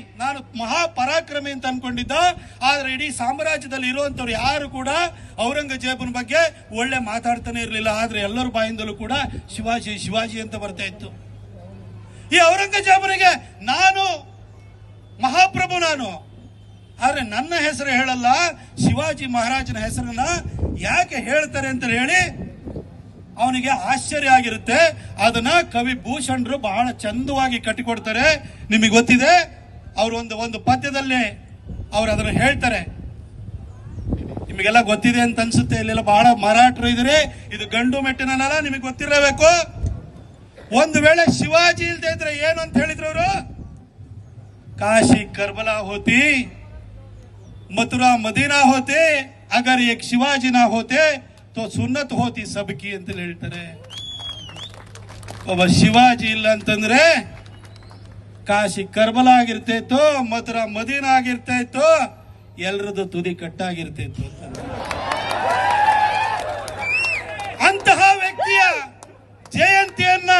ನಾನು ಮಹಾಪರಾಕ್ರಮಿ ಅಂತ ಅನ್ಕೊಂಡಿದ್ದ. ಆದ್ರೆ ಇಡೀ ಸಾಮ್ರಾಜ್ಯದಲ್ಲಿ ಇರುವಂತವ್ರು ಯಾರು ಕೂಡ ಔರಂಗಜೇಬನ ಬಗ್ಗೆ ಒಳ್ಳೆ ಮಾತಾಡ್ತಾನೆ ಇರಲಿಲ್ಲ. ಆದ್ರೆ ಎಲ್ಲರ ಬಾಯಿಂದಲೂ ಕೂಡ ಶಿವಾಜಿ ಶಿವಾಜಿ ಅಂತ ಬರ್ತಾ ಇತ್ತು. ಈ ಔರಂಗಜೇಬನಿಗೆ ನಾನು, ಮಹಾಪ್ರಭು ನಾನು. ಆದ್ರೆ ನನ್ನ ಹೆಸರು ಹೇಳಲ್ಲ. ಶಿವಾಜಿ ಮಹಾರಾಜನ ಹೆಸರನ್ನ ಯಾಕೆ ಹೇಳ್ತಾರೆ ಅಂತ ಹೇಳಿ ಅವನಿಗೆ ಆಶ್ಚರ್ಯ ಆಗಿರುತ್ತೆ. ಅದನ್ನ ಕವಿ ಭೂಷಣರು ಬಹಳ ಚಂದವಾಗಿ ಕಟ್ಟಿಕೊಡ್ತಾರೆ. ನಿಮಗೆ ಗೊತ್ತಿದೆ ಅವರು ಒಂದು ಒಂದು ಪದ್ಯದಲ್ಲಿ ಅವ್ರು ಅದನ್ನು ಹೇಳ್ತಾರೆ. ನಿಮಗೆಲ್ಲ ಗೊತ್ತಿದೆ ಅಂತ ಅನ್ಸುತ್ತೆ, ಇಲ್ಲೆಲ್ಲ ಬಹಳ ಮರಾಠರು ಇದ್ರೆ, ಇದು ಗಂಡು ಮೆಟ್ಟಿನನಲ್ಲ ನಿಮಗೆ ಗೊತ್ತಿರಬೇಕು. ಒಂದು ವೇಳೆ ಶಿವಾಜಿ ಇಲ್ದೆ ಇದ್ರೆ ಏನು ಅಂತ ಹೇಳಿದ್ರು ಅವರು? ಕಾಶಿ ಕರ್ಬಲಾ ಹೋತಿ, ಮಥುರಾ ಮದೀನಾ ಹೋತೆ ಅಗರ್ ಏಕ್ ಶಿವಾಜಿನ ಹೋತೆ, ತೋ ಸುನ್ನತ್ ಹೋತಿ ಸಬ್ಕಿ ಅಂತ ಹೇಳ್ತಾರೆ. ಒಬ್ಬ ಶಿವಾಜಿ ಇಲ್ಲ ಅಂತಂದ್ರೆ ಕಾಶಿ ಕರ್ಬಲ ಆಗಿರ್ತೈತು ಮಧುರ ಮದೀನ ಆಗಿರ್ತೈತು ಎಲ್ರದ್ದು ತುದಿ ಕಟ್ಟಾಗಿರ್ತೈತು ಅಂತಹ ವ್ಯಕ್ತಿಯ ಜಯಂತಿಯನ್ನ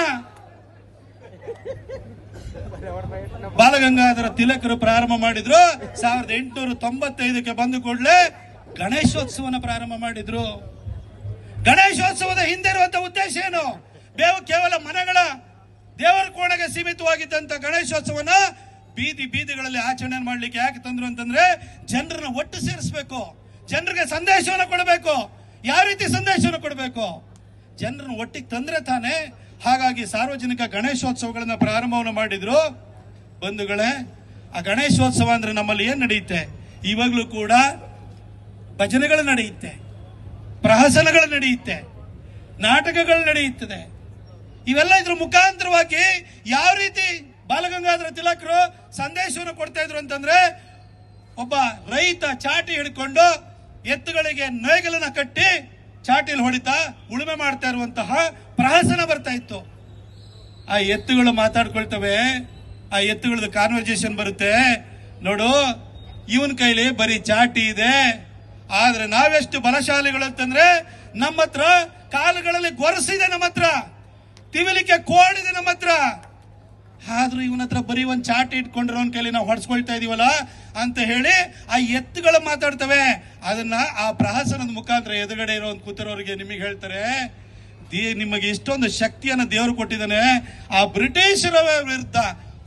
ಬಾಲಗಂಗಾಧರ ತಿಲಕರು ಪ್ರಾರಂಭ ಮಾಡಿದ್ರು. ಸಾವಿರದ ಎಂಟುನೂರ ತೊಂಬತ್ತೈದಕ್ಕೆ ಬಂದು ಕೂಡಲೇ ಗಣೇಶೋತ್ಸವನ ಪ್ರಾರಂಭ ಮಾಡಿದ್ರು. ಗಣೇಶೋತ್ಸವದ ಹಿಂದೆ ಉದ್ದೇಶ ಏನು? ಬೇವು ಕೇವಲ ಮನೆಗಳ ದೇವರ ಕೋಣೆಗೆ ಸೀಮಿತವಾಗಿದ್ದಂತ ಗಣೇಶೋತ್ಸವನ ಬೀದಿ ಬೀದಿಗಳಲ್ಲಿ ಆಚರಣೆ ಮಾಡ್ಲಿಕ್ಕೆ ಯಾಕೆ ತಂದ್ರು ಅಂತಂದ್ರೆ ಜನರನ್ನ ಒಟ್ಟು ಸೇರಿಸಬೇಕು. ಜನರಿಗೆ ಸಂದೇಶವನ್ನು ಕೊಡಬೇಕು. ಯಾವ ರೀತಿ ಸಂದೇಶವನ್ನು ಕೊಡಬೇಕು? ಜನರನ್ನ ಒಟ್ಟಿಗೆ ತಂದ್ರೆ ತಾನೇ ಹಾಗಾಗಿ ಸಾರ್ವಜನಿಕ ಗಣೇಶೋತ್ಸವಗಳನ್ನ ಪ್ರಾರಂಭವನ್ನು ಮಾಡಿದ್ರು. ಬಂಧುಗಳೇ, ಆ ಗಣೇಶೋತ್ಸವ ಅಂದ್ರೆ ನಮ್ಮಲ್ಲಿ ಏನ್ ನಡೆಯುತ್ತೆ? ಇವಾಗಲೂ ಕೂಡ ಭಜನೆಗಳು ನಡೆಯುತ್ತೆ. ಪ್ರಹಸನಗಳು ನಡೆಯುತ್ತೆ. ನಾಟಕಗಳು ನಡೆಯುತ್ತದೆ. ಇವೆಲ್ಲ ಇದ್ರ ಮುಖಾಂತರವಾಗಿ ಯಾವ ರೀತಿ ಬಾಲಗಂಗಾಧರ ತಿಲಕರು ಸಂದೇಶವನ್ನು ಕೊಡ್ತಾ ಇದ್ರು ಅಂತಂದ್ರೆ ಒಬ್ಬ ರೈತ ಚಾಟಿ ಹಿಡ್ಕೊಂಡು ಎತ್ತುಗಳಿಗೆ ನೇಗಲನ್ನ ಕಟ್ಟಿ ಚಾಟಿಲಿ ಹೊಡಿತಾ ಉಳುಮೆ ಮಾಡ್ತಾ ಇರುವಂತಹ ಪ್ರಹಸನ ಬರ್ತಾ ಇತ್ತು. ಆ ಎತ್ತುಗಳು ಮಾತಾಡ್ಕೊಳ್ತವೆ, ಆ ಎತ್ತುಗಳದ್ದು ಕಾನ್ವರ್ಜೇಷನ್ ಬರುತ್ತೆ. ನೋಡು, ಇವನ್ ಕೈಲಿ ಬರೀ ಚಾಟಿ ಇದೆ. ಆದ್ರೆ ನಾವೆಷ್ಟು ಬಲಶಾಲಿಗಳು ಅಂತಂದ್ರೆ ನಮ್ಮ ಹತ್ರ ಕಾಲುಗಳಲ್ಲಿ ಗೊರಸಿದೆ ನಮ್ಮ ಹತ್ರ ತಿವಿಲಿಕ್ಕೆ ಕೋಡಿದೆ ನಮ್ಮ ಹತ್ರ. ಆದ್ರೂ ಇವನ ಹತ್ರ ಬರೀ ಒಂದ್ ಚಾಟ್ ಇಟ್ಕೊಂಡ್ರೆ ಅವನ ಕೈಲಿ ನಾವು ಹೊಡ್ಸ್ಕೊಳ್ತಾ ಇದೀವಲ್ಲ ಅಂತ ಹೇಳಿ ಆ ಎತ್ತುಗಳು ಮಾತಾಡ್ತವೆ. ಅದನ್ನ ಆ ಪ್ರಹಸನದ ಮುಖಾಂತರ ಎದುರುಗಡೆ ಇರೋ ಕೂತಿರೋರಿಗೆ ನಿಮಗೆ ಹೇಳ್ತಾರೆ ನಿಮಗೆ ಇಷ್ಟೊಂದು ಶಕ್ತಿಯನ್ನು ದೇವರು ಕೊಟ್ಟಿದ್ದಾನೆ. ಆ ಬ್ರಿಟಿಷರ ವಿರುದ್ಧ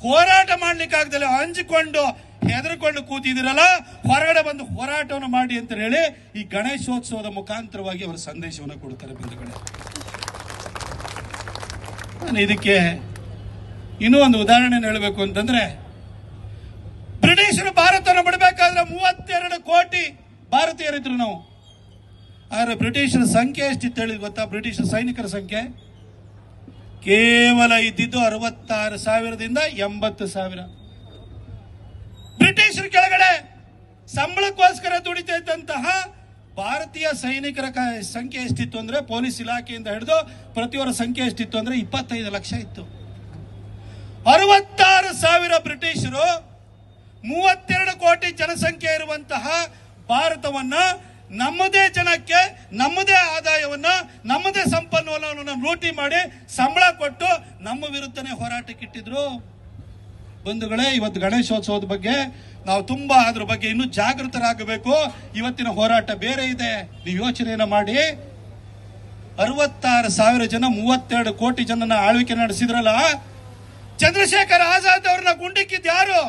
ಹೋರಾಟ ಮಾಡ್ಲಿಕ್ಕಾಗ್ದಲೆ ಹಂಚಿಕೊಂಡು ಹೆದರ್ಕೊಂಡು ಕೂತಿದಿರಲ್ಲ ಹೊರಗಡೆ ಬಂದು ಹೋರಾಟವನ್ನು ಮಾಡಿ ಅಂತ ಹೇಳಿ ಈ ಗಣೇಶೋತ್ಸವದ ಮುಖಾಂತರವಾಗಿ ಅವರ ಸಂದೇಶವನ್ನು ಕೊಡ್ತಾರೆ ಬಂಧುಗಳೇ. ನಾನು ಇದಕ್ಕೆ ಇನ್ನೂ ಒಂದು ಉದಾಹರಣೆ ಹೇಳಬೇಕು ಅಂತಂದ್ರೆ, ಬ್ರಿಟಿಷರು ಭಾರತವನ್ನು ಬಿಡಬೇಕಾದ್ರೆ ಮೂವತ್ತೆರಡು ಕೋಟಿ ಭಾರತೀಯರಿದ್ರು ನಾವು. ಆದ್ರೆ ಬ್ರಿಟಿಷರ ಸಂಖ್ಯೆ ಎಷ್ಟಿತ್ತು ಹೇಳಿದ್ ಗೊತ್ತಾ? ಬ್ರಿಟಿಷರ ಸೈನಿಕರ ಸಂಖ್ಯೆ? ಕೇವಲ ಇದ್ದಿದ್ದು ಅರವತ್ತಾರು ಸಾವಿರದಿಂದ ಎಂಬತ್ತು ಸಾವಿರ. ಬ್ರಿಟಿಷರ ಕೆಳಗಡೆ ಸಂಬಳಕ್ಕೋಸ್ಕರ ದುಡಿತಾ ಭಾರತೀಯ ಸೈನಿಕರ ಸಂಖ್ಯೆ ಎಷ್ಟಿತ್ತು ಅಂದ್ರೆ ಪೊಲೀಸ್ ಇಲಾಖೆಯಿಂದ ಹಿಡಿದು ಪ್ರತಿಯೊಬ್ಬರ ಸಂಖ್ಯೆ ಎಷ್ಟಿತ್ತು ಅಂದ್ರೆ ಇಪ್ಪತ್ತೈದು ಲಕ್ಷ ಇತ್ತು. ಅರವತ್ತಾರು ಸಾವಿರ ಬ್ರಿಟಿಷರು, ಮೂವತ್ತೆರಡು ಕೋಟಿ ಜನಸಂಖ್ಯೆ ಇರುವಂತಹ ಭಾರತವನ್ನ ನಮ್ಮದೇ ಜನಕ್ಕೆ, ನಮ್ಮದೇ ಆದಾಯವನ್ನ, ನಮ್ಮದೇ ಸಂಪನ್ಮೂಲವನ್ನು ಲೂಟಿ ಮಾಡಿ ಸಂಬಳ ಕೊಟ್ಟು ನಮ್ಮ ವಿರುದ್ಧನೇ ಹೋರಾಟಕ್ಕಿಟ್ಟಿದ್ರು ಬಂಧುಗಳೇ, ಇವತ್ತು ಗಣೇಶೋತ್ಸವದ ಬಗ್ಗೆ ನಾವು ತುಂಬಾ ಅದ್ರ ಬಗ್ಗೆ ಇನ್ನೂ ಜಾಗೃತರಾಗಬೇಕು. ಇವತ್ತಿನ ಹೋರಾಟ ಬೇರೆ ಇದೆ. ನೀವು ಯೋಚನೆಯನ್ನ ಮಾಡಿ. ಅರವತ್ತಾರು ಸಾವಿರ ಜನ, ಮೂವತ್ತೆರಡು ಕೋಟಿ ಜನನ ಆಳ್ವಿಕೆ ನಡೆಸಿದ್ರಲ್ಲ, ಚಂದ್ರಶೇಖರ್ ಆಜಾದ್ ಅವ್ರನ್ನ ಗುಂಡಿಕ್ಕಿದ್ ಯಾರು?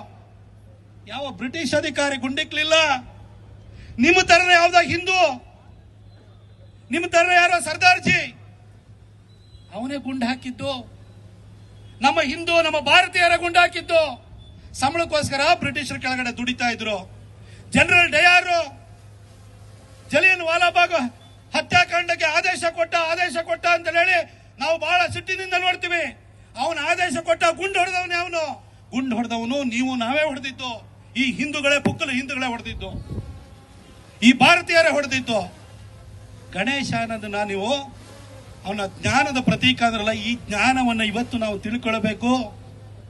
ಯಾವ ಬ್ರಿಟಿಷ್ ಅಧಿಕಾರಿ ಗುಂಡಿಕ್ಲಿಲ್ಲ? ನಿಮ್ಮ ತರನ ಯಾವ್ದ ಹಿಂದೂ? ನಿಮ್ಮ ತರನ ಯಾರೋ ಸರ್ದಾರ್ಜಿ? ಅವನೇ ಗುಂಡು ಹಾಕಿದ್ದು. ನಮ್ಮ ಹಿಂದೂ, ನಮ್ಮ ಭಾರತೀಯರ ಗುಂಡಾಕಿದ್ದು ಸಂಬಳಕ್ಕೋಸ್ಕರ ಬ್ರಿಟಿಷರ ಕೆಳಗಡೆ ದುಡಿತಾ ಇದ್ರು. ಜನರಲ್ ಡಯಾರು ಜಲಿಯನ್ ವಾಲಾಬಾಗ್ ಹತ್ಯಾಕಾಂಡಕ್ಕೆ ಆದೇಶ ಕೊಟ್ಟ ಆದೇಶ ಕೊಟ್ಟ ಅಂತ ಹೇಳಿ ನಾವು ಬಹಳ ಸಿಟ್ಟಿನಿಂದ ನೋಡ್ತೀವಿ. ಅವನ ಆದೇಶ ಕೊಟ್ಟ, ಗುಂಡು ಹೊಡೆದವನೇ ಅವನು. ಗುಂಡು ಹೊಡೆದವನು, ನೀವು ನಾವೇ ಹೊಡೆದಿದ್ದು. ಈ ಹಿಂದೂಗಳೇ ಪುಕ್ಕಲು ಹಿಂದೂಗಳೇ ಹೊಡೆದಿದ್ದು. ಈ ಭಾರತೀಯರೇ ಹೊಡೆದಿದ್ದು. ಗಣೇಶ ಅನ್ನೋದನ್ನ ನೀವು ಅವನ ಜ್ಞಾನದ ಪ್ರತೀಕ ಅಂದ್ರಲ್ಲ ಈ ಜ್ಞಾನವನ್ನು ಇವತ್ತು ನಾವು ತಿಳ್ಕೊಳ್ಬೇಕು.